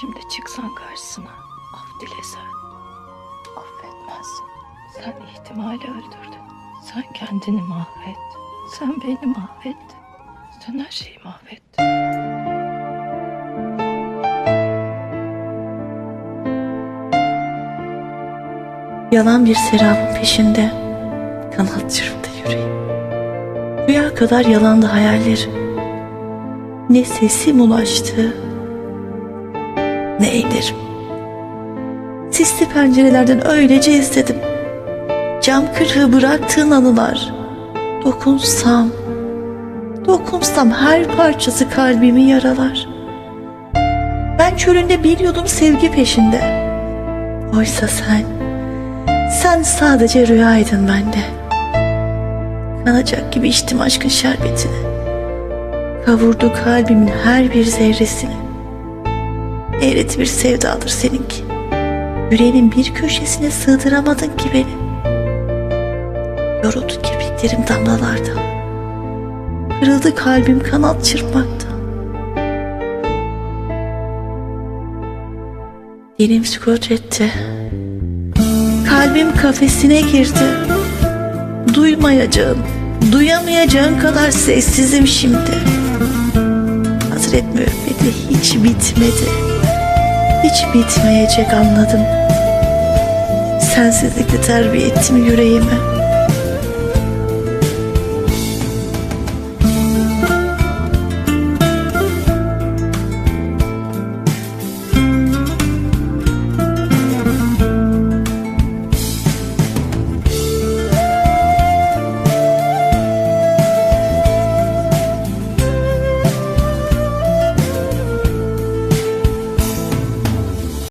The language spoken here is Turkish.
Şimdi çıksan karşısına af dilesen. Affetmez. Sen ihtimali öldürdün. Sen kendini mahvet. Sen beni mahvettin. Sen her şeyi mahvettin. Yalan bir serabın peşinde kanat çırptı yüreğim. Rüya kadar yalandı hayallerim. Ne sesim ulaştı ne ellerim. Sisli pencerelerden öylece izledim. Cam kırığı bıraktığın anılar. Dokunsam, dokunsam her parçası kalbimi yaralar. Ben çölünde biliyordum sevgi peşinde. Oysa sen sen sadece rüyaydın bende. Kanacak gibi içtim aşkın şerbetini. Kavurdu kalbimin her bir zerresini. Eğreti bir sevdadır seninki. Yüreğinin bir köşesine sığdıramadın ki beni. Yoruldu kirpiklerim damlalarda. Kırıldı kalbim kanat çırpmakta. Dilim sükut etti. Kalbim kafesine girdi. Duymayacağın, duyamayacağın kadar sessizim şimdi. Hasret müebbeti hiç bitmedi. Hiç bitmeyecek anladım. Sensizlikle terbiye ettim yüreğimi.